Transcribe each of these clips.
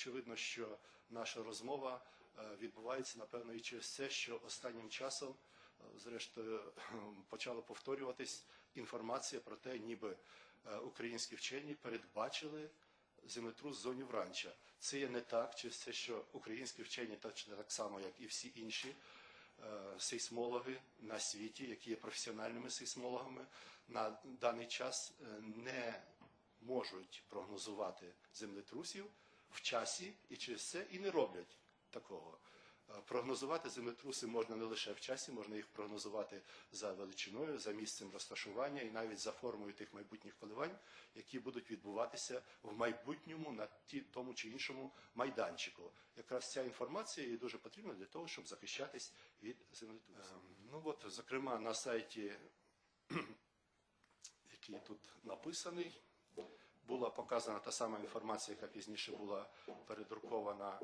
очевидно, що наша розмова е, відбувається напевно і через це, що останнім часом, е, зрештою, почала повторюватись інформація про те, ніби е, українські вчені передбачили землетрус в зоні Вранча. Це є не так, через те, що українські вчені точно так само, як і всі інші сейсмологи на світі, які є професіональними сейсмологами, на даний час не можуть прогнозувати землетрусів в часі і через це і не роблять такого. Е, Прогнозувати землетруси можна не лише в часі, можна їх прогнозувати за величиною, за місцем розташування і навіть за формою тих майбутніх коливань, які будуть відбуватися в майбутньому на ті, тому чи іншому майданчику. Якраз ця інформація є дуже потрібна для того, щоб захищатись від землетрусів. Ну от, зокрема, на сайті, який тут написаний, була показана та сама інформація, яка пізніше була передрукована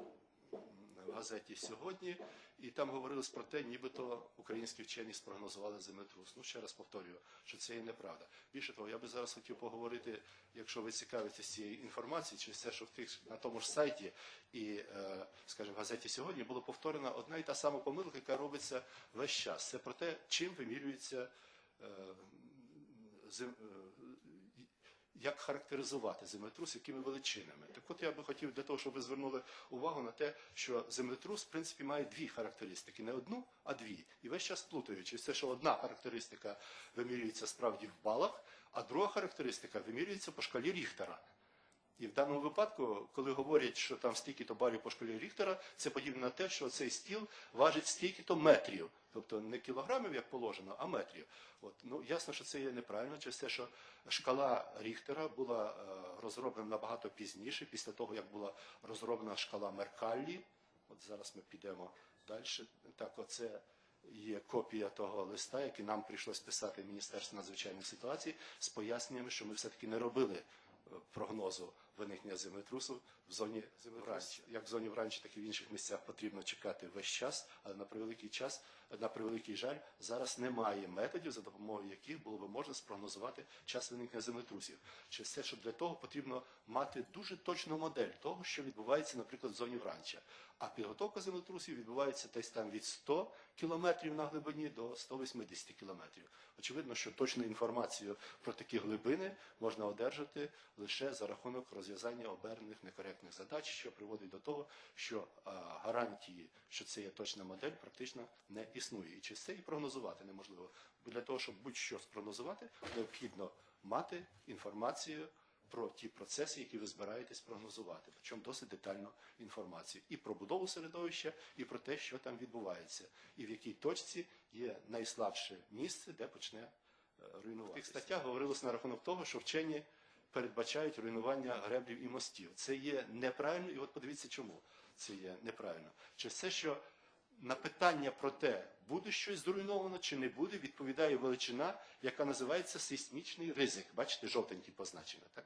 в газеті сьогодні, і там говорилось про те, нібито українські вчені спрогнозували землетрус. Ну ще раз повторюю, що це є неправда. Більше того, я би зараз хотів поговорити, якщо ви цікавитесь цією інформацією, через те, що в тих на тому ж сайті і, е, скажімо, в газеті сьогодні було повторена одна і та сама помилка, яка робиться весь час. Це про те, чим вимірюється. Як характеризувати землетрус, якими величинами. Так от я би хотів для того, щоб ви звернули увагу на те, що землетрус, в принципі, має дві характеристики, не одну, а дві. І весь час плутаючи. Це що одна характеристика вимірюється справді в балах, а друга характеристика вимірюється по шкалі Ріхтера. І в даному випадку, коли говорять, що там стільки-то балів по шкалі Ріхтера, це подібне на те, що цей стіл важить стільки-то метрів. Тобто не кілограмів, як положено, а метрів. От. Ну, ясно, що це є неправильно, через те, що шкала Ріхтера була е, розроблена набагато пізніше, після того, як була розроблена шкала Меркаллі. От зараз ми підемо далі. Так, оце є копія того листа, який нам прийшлось писати в Міністерство надзвичайних ситуацій з поясненнями, що ми все-таки не робили е, прогнозу виникнення землетрусу в зоні Вранчі. Як в зоні Вранчі, так і в інших місцях потрібно чекати весь час, але на превеликий час, на превеликий жаль, зараз немає методів, за допомогою яких було би можна спрогнозувати час виникнення землетрусів. Через те, що для того потрібно мати дуже точну модель того, що відбувається, наприклад, в зоні Вранча. А підготовка землетрусів відбувається десь там від 100 кілометрів на глибині до 180 кілометрів. Очевидно, що точну інформацію про такі глибини можна одержати лише за рахунок розв'язання обернених некоректних задач, що приводить до того, що гарантії, що це є точна модель, практично не існує. І через це і прогнозувати неможливо. Для того, щоб будь-що спрогнозувати, необхідно мати інформацію про ті процеси, які ви збираєтесь прогнозувати, причому досить детальну інформацію і про будову середовища, і про те, що там відбувається, і в якій точці є найслабше місце, де почне е, руйнувати. В тих статтях говорилось на рахунок того, що вчені передбачають руйнування греблів і мостів. Це є неправильно, і от подивіться, чому це є неправильно. Через те, що на питання про те, буде щось зруйновано чи не буде, відповідає величина, яка називається сейсмічний ризик. Бачите, жовтенький позначено, так?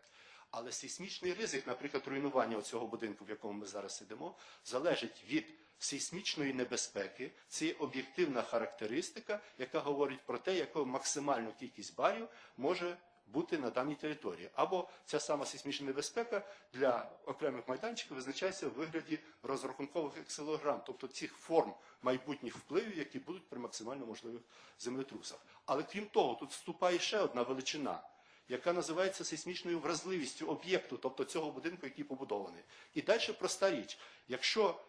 Але сейсмічний ризик, наприклад, руйнування цього будинку, в якому ми зараз сидимо, залежить від сейсмічної небезпеки. Це об'єктивна характеристика, яка говорить про те, яку максимальну кількість барів може бути на даній території. Або ця сама сейсмічна небезпека для окремих майданчиків визначається в вигляді розрахункових акселограм, тобто цих форм майбутніх впливів, які будуть при максимально можливих землетрусах. Але крім того, тут вступає ще одна величина. Яка називається сейсмічною вразливістю об'єкту, тобто цього будинку, який побудований. І далі проста річ. Якщо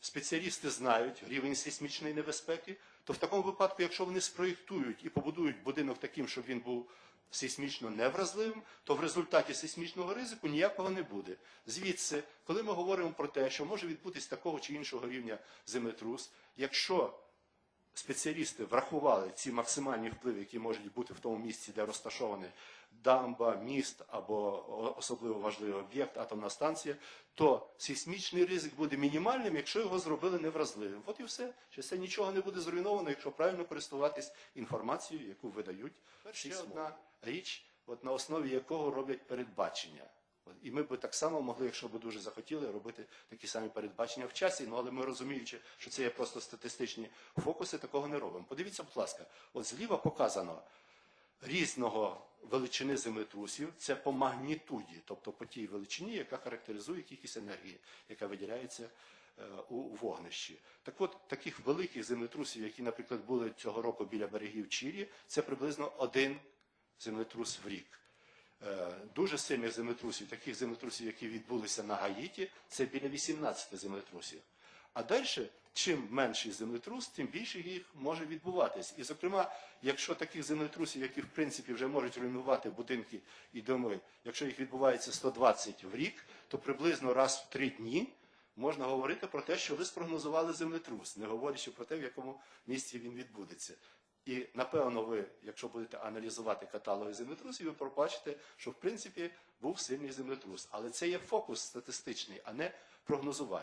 спеціалісти знають рівень сейсмічної небезпеки, то в такому випадку, якщо вони спроєктують і побудують будинок таким, щоб він був сейсмічно невразливим, то в результаті сейсмічного ризику ніякого не буде. Звідси, коли ми говоримо про те, що може відбутись такого чи іншого рівня землетрус, якщо спеціалісти врахували ці максимальні впливи, які можуть бути в тому місці, де розташований дамба, міст або особливо важливий об'єкт, атомна станція, то сейсмічний ризик буде мінімальним, якщо його зробили невразливим. От і все. Що це нічого не буде зруйновано, якщо правильно користуватись інформацією, яку видають. Ще одна річ, от на основі якого роблять передбачення. І ми б так само могли, якщо б дуже захотіли, робити такі самі передбачення в часі, ну але ми розуміючи, що це є просто статистичні фокуси, такого не робимо. Подивіться, будь ласка, от зліва показано різного величини землетрусів, це по магнітуді, тобто по тій величині, яка характеризує кількість енергії, яка виділяється е, у вогнищі. Так от таких великих землетрусів, які, наприклад, були цього року біля берегів Чилі, це приблизно один землетрус в рік. Е, Дуже сильних землетрусів, таких землетрусів, які відбулися на Гаїті, це біля 18 землетрусів. А далі, чим менший землетрус, тим більше їх може відбуватись. І, зокрема, якщо таких землетрусів, які в принципі вже можуть руйнувати будинки і доми, якщо їх відбувається 120 в рік, то приблизно раз в три дні можна говорити про те, що ви спрогнозували землетрус, не говорячи про те, в якому місці він відбудеться. І напевно, ви, якщо будете аналізувати каталоги землетрусів, ви пробачите, що в принципі був сильний землетрус. Але це є фокус статистичний, а не прогнозування.